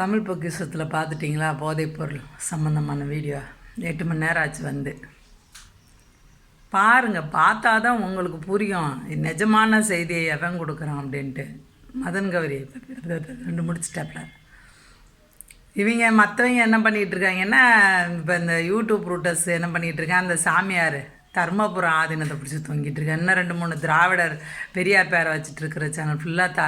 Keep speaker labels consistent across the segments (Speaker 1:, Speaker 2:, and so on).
Speaker 1: தமிழ் பொக்கிஷத்தில் பார்த்துட்டிங்களா? போதைப்பொருள் சம்மந்தமான வீடியோ எட்டு மணி நேரம் ஆச்சு வந்து. பாருங்கள் பார்த்தா தான் உங்களுக்கு புரியும். நிஜமான செய்தியை எவன் கொடுக்குறான் அப்படின்ட்டு. மதன் கௌரி ரெண்டு முடிச்சிட்டாப்ல. இவங்க மற்றவங்க என்ன பண்ணிகிட்டு இருக்காங்கன்னா இப்போ இந்த யூடியூப் ரூட்டர்ஸ் என்ன பண்ணிகிட்டு இருக்காங்க? அந்த சாமியார் தர்மபுரம் ஆதீனத்தை பிடிச்சி தொங்கிட்டு இருக்கேன் இன்னும் ரெண்டு மூணு திராவிடர் பெரியார் பேரை வச்சுட்டு இருக்கிற சேனல் ஃபுல்லாக த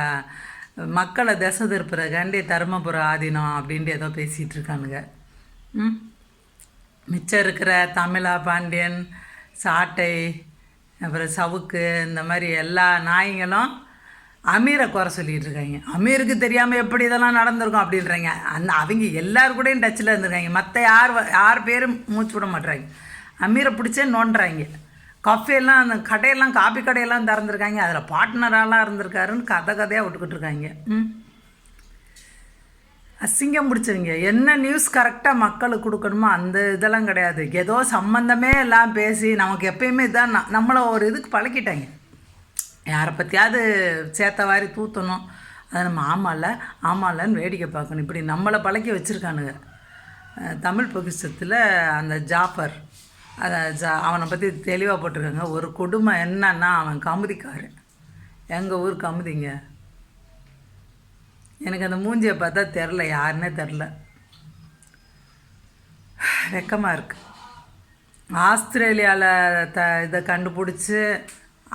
Speaker 1: மக்களை திசை கண்டி தர்மபுரம் ஆதீனம் அப்படின்ட்டு ஏதோ பேசிகிட்டு இருக்கானுங்க. ம்? மிச்சம் இருக்கிற தமிழா பாண்டியன் சாட்டை அப்புறம் சவுக்கு இந்த மாதிரி எல்லா நாய்ங்களும் அமீரை குறை சொல்லிட்டு இருக்காங்க. அமீருக்கு தெரியாமல் எப்படி இதெல்லாம் நடந்திருக்கும் அப்படின்றாங்க. அந்த அவங்க எல்லாரு கூடயும் டச்சில் இருந்திருக்காங்க. மற்ற யார் யார் பேரும் மூச்சு விட மாட்டுறாங்க அமீரை பிடிச்சே நோண்டுறாங்க. கஃபேலாம் அந்த கடையெல்லாம் காப்பி கடையெல்லாம் திறந்துருக்காங்க. அதில் பார்ட்னராலாம் இருந்திருக்காருன்னு கதை கதையாக விட்டுக்கிட்டு இருக்காங்க. ம். அசிங்கம் பிடிச்சவங்க என்ன நியூஸ் கரெக்டாக மக்களுக்கு கொடுக்கணுமோ அந்த இதெல்லாம் கிடையாது. ஏதோ சம்மந்தமே எல்லாம் பேசி நமக்கு எப்பயுமே இதான் நம்மளை ஒரு இதுக்கு பழக்கிட்டாங்க. யாரை பற்றியாவது சேத்த வாரி தூத்தணும். அதை நம்ம ஆமாம்ல ஆமாம்லன்னு வேடிக்கை பார்க்கணும். இப்படி நம்மளை பழக்கி வச்சுருக்கானுங்க. தமிழ் பொக்கிஷத்தில் அந்த ஜாஃபர். அதை ஜா அவனை பற்றி தெளிவாக போட்டிருக்காங்க. ஒரு கொடுமை என்னன்னா அவன் கமுதிக்காரன். எங்கள் ஊர் கமுதிங்க. எனக்கு அந்த மூஞ்சியை பார்த்தா தெரில யாருன்னே தெரில வெக்கமாக இருக்குது ஆஸ்திரேலியாவில் த இதை கண்டுபிடிச்சி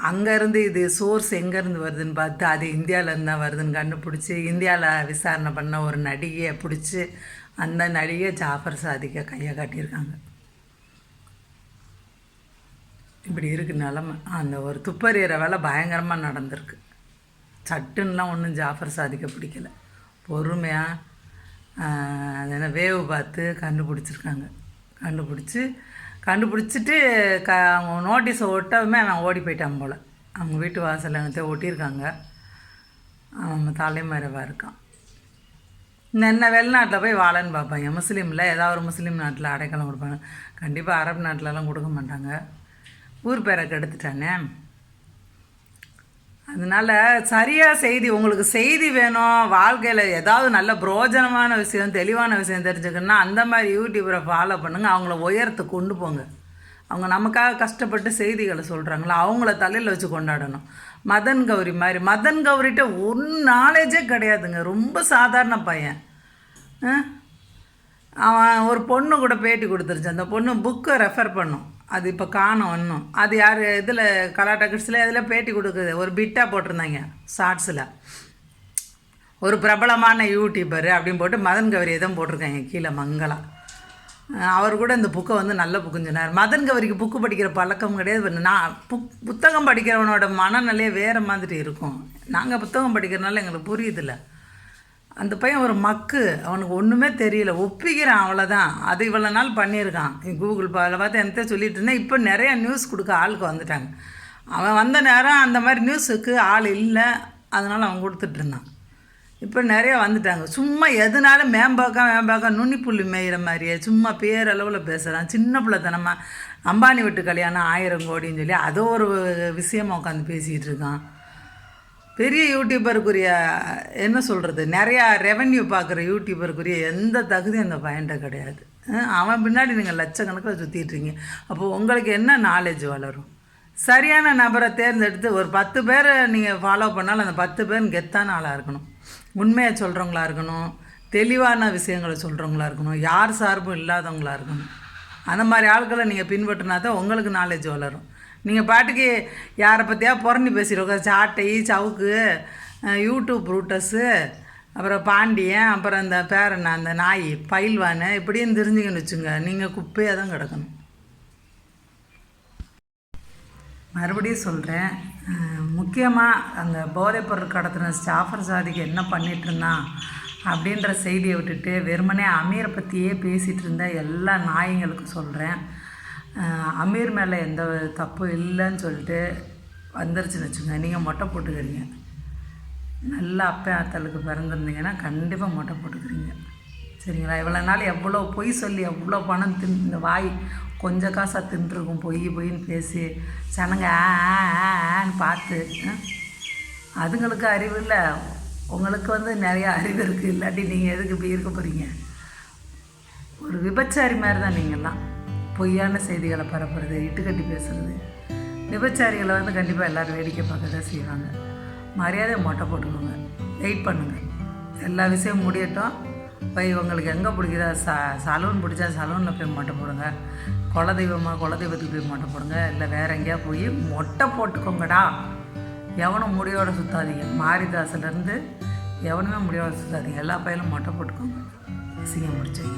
Speaker 1: அங்கேருந்து இது சோர்ஸ் எங்கேருந்து வருதுன்னு பார்த்து அது இந்தியாவிலேருந்து தான் வருதுன்னு கண்டுபிடிச்சி இந்தியாவில் விசாரணை பண்ண ஒரு நடிகையை பிடிச்சி அந்த நடிகை ஜாஃபர் சாதிக்க கையை காட்டியிருக்காங்க. இப்படி இருக்கு நிலமை. அந்த ஒரு துப்பறிகிற வேலை பயங்கரமாக நடந்திருக்கு. சட்டுன்னெலாம் ஒன்றும் ஜாஃபர் சாதிக்க பிடிக்கல. பொறுமையாக அது என்ன வேவு பார்த்து கண்டுபிடிச்சிருக்காங்க. கண்டுபிடிச்சி கண்டுபிடிச்சிட்டு க அவங்க நோட்டீஸை ஒட்டவுமே அவன் ஓடி போயிட்டான் போல். அவங்க வீட்டு வாசலில் என்னத்தையோ ஒட்டியிருக்காங்க. அவன் தலைமறைவாக இருக்கான். இந்த என்ன வெளிநாட்டில் போய் வாழன்னு பார்ப்பாங்க. முஸ்லீமில் ஏதாவது ஒரு முஸ்லீம் நாட்டில் அடைக்கலம் கொடுப்பாங்க. கண்டிப்பாக அரபு நாட்டிலலாம் கொடுக்க மாட்டாங்க. ஊர் பேரை கெடுத்துட்டானே. அதனால சரியாக செய்தி உங்களுக்கு செய்தி வேணும். வாழ்க்கையில் ஏதாவது நல்ல புரோஜனமான விஷயம் தெளிவான விஷயம் தெரிஞ்சுக்கணும்னா அந்த மாதிரி யூடியூபரை ஃபாலோ பண்ணுங்கள் அவங்கள உயரத்தை கொண்டு போங்க. அவங்க நமக்காக கஷ்டப்பட்டு செய்திகளை சொல்கிறாங்களோ அவங்கள தலையில் வச்சு கொண்டாடணும். மதன் கௌரி மாதிரி. மதன் கௌரிகிட்ட ஒரு நாலேஜே கிடையாதுங்க. ரொம்ப சாதாரண பையன். அவன் ஒரு பொண்ணு கூட பேட்டி கொடுத்துருச்சு. அந்த பொண்ணு புக்கை ரெஃபர் பண்ணும். அது இப்போ காணும் இன்னும். அது யார்? இதில் கலாட்டா கிட்ஸில் இதில் பேட்டி கொடுக்குது. ஒரு பிட்டாக போட்டிருந்தாங்க ஷார்ட்ஸில் ஒரு பிரபலமான யூடியூபர் அப்படின்னு போட்டு மதன் கவரி தான் போட்டிருக்காங்க கீழே மங்களா அவர் கூட இந்த புக்கை வந்து நல்ல புக்குன்னு சொன்னார். மதன் கவரிக்கு புக்கு படிக்கிற பழக்கம் கிடையாது நான் புக் புத்தகம் படிக்கிறவனோட மனநிலையே வேறு மாதிரி இருக்கும். நாங்கள் புத்தகம் படிக்கிறனால எங்களுக்கு புரியுதில்லை. அந்த பையன் ஒரு மக்கு. அவனுக்கு ஒன்றுமே தெரியல. ஒப்பிக்கிறான் அவ்வளோதான் அது இவ்வளோ நாள் பண்ணியிருக்கான். கூகுள் பாவில் பார்த்து என்கிட்ட சொல்லிட்டு இருந்தேன். இப்போ நிறைய நியூஸ் கொடுக்க ஆளுக்கு வந்துட்டாங்க. அவன் வந்த நேரம் அந்த மாதிரி நியூஸுக்கு ஆள் இல்லை. அதனால் அவன் கொடுத்துட்ருந்தான் இப்போ நிறைய வந்துட்டாங்க. சும்மா எதுனாலும் மேம்பாக்கா மேம்பாக்கா நுனிப்புள்ளி மேயிற மாதிரியே சும்மா பேரளவில் பேசுகிறான் சின்ன பிள்ளைத்தனமாக அம்பானி வீட்டு கல்யாணம் ஆயிரம் கோடின்னு சொல்லி அதை ஒரு விஷயமா உட்காந்து பேசிகிட்டு இருக்கான். பெரிய யூடியூபருக்குரிய என்ன சொல்கிறது நிறையா ரெவன்யூ பார்க்குற யூடியூபருக்குரிய எந்த தகுதியும் அந்த பையன்ட்ட கிடையாது. அவன் பின்னாடி நீங்கள் லட்சக்கணக்கில் சுற்றிட்டுருங்க அப்போது உங்களுக்கு என்ன நாலேஜ் வளரும்? சரியான நபரை தேர்ந்தெடுத்து ஒரு பத்து பேரை நீங்கள் ஃபாலோ பண்ணாலும் அந்த பத்து பேர் கெத்தான ஆளாக இருக்கணும். உண்மையை சொல்கிறவங்களா இருக்கணும். தெளிவான விஷயங்களை சொல்கிறவங்களா இருக்கணும். யார் சார்பும் இல்லாதவங்களா இருக்கணும். அந்த மாதிரி ஆட்களை நீங்கள் பின்பற்றினா தான் உங்களுக்கு நாலேஜ் வளரும். நீங்கள் பாட்டுக்கு யாரை பற்றியா புரண்டி பேசிடுவோம் சாட்டை சவுக்கு யூடியூப் ரூட்டஸு அப்புறம் பாண்டியன் அப்புறம் அந்த பேரண்ணா அந்த நாய் பயில்வானு இப்படின்னு தெரிஞ்சுக்கன்னு வச்சுங்க. நீங்கள் குப்பையாக தான் கிடக்கணும். மறுபடியும் சொல்கிறேன் முக்கியமாக அந்த போதைப்பொருள் கடத்தின ஜாஃபர் சாதிக்கு என்ன பண்ணிட்டு இருந்தான் அப்படின்ற செய்தியை விட்டுட்டு வெறுமனே அமீரை பற்றியே பேசிகிட்டு இருந்த எல்லா நாய்ங்களுக்கும் சொல்கிறேன் அமீர் மேலே எந்த தப்பும் இல்லைன்னு சொல்லிட்டு வந்துருச்சுன்னு வச்சுங்க நீங்கள் மொட்டை போட்டுக்கிறீங்க. நல்ல அப்பே ஆத்தலுக்கு பிறந்திருந்தீங்கன்னா கண்டிப்பாக மொட்டை போட்டுக்கிறீங்க. சரிங்களா? இவ்வளோ நாள் எவ்வளோ பொய் சொல்லி எவ்வளோ பணம் தின் இந்த வாய் கொஞ்சம் காசாக தின்ட்டுருக்கும் பொய் பொய்ன்னு பேசி சனங்க ஆன்னு பார்த்து அதுங்களுக்கு அறிவு இல்லை. உங்களுக்கு வந்து நிறையா அறிவு இருக்குது இல்லாட்டி நீங்கள் எதுக்கு இப்படி இருக்க போகிறீங்க ஒரு விபச்சாரி மாதிரி தான் நீங்கள்லாம். பொய்யான செய்திகளை பரப்புறது இட்டுக்கட்டி பேசுறது. விபச்சாரிகளை வந்து கண்டிப்பாக எல்லோரும் வேடிக்கை பார்க்க தான் செய்வாங்க. மரியாதை மொட்டை போட்டுக்கோங்க. வெயிட் பண்ணுங்கள் எல்லா விஷயமும் முடியட்டும். போய் உங்களுக்கு எங்கே பிடிக்குதா ச சலூன் பிடிச்சா சலூனில் போய் மொட்டை போடுங்க. குலதெய்வமாக குலதெய்வத்துக்கு போய் மொட்டை போடுங்க. இல்லை வேறு எங்கேயா போய் மொட்டை போட்டுக்கோங்கடா. எவனும் முடியோட சுற்றாதீங்க மாரிதாஸ்லேருந்து எவனுமே முடியோட சுற்றாதீங்க எல்லா பையனும் மொட்டை போட்டுக்கோங்க. அசிங்கம் முடிச்சீங்க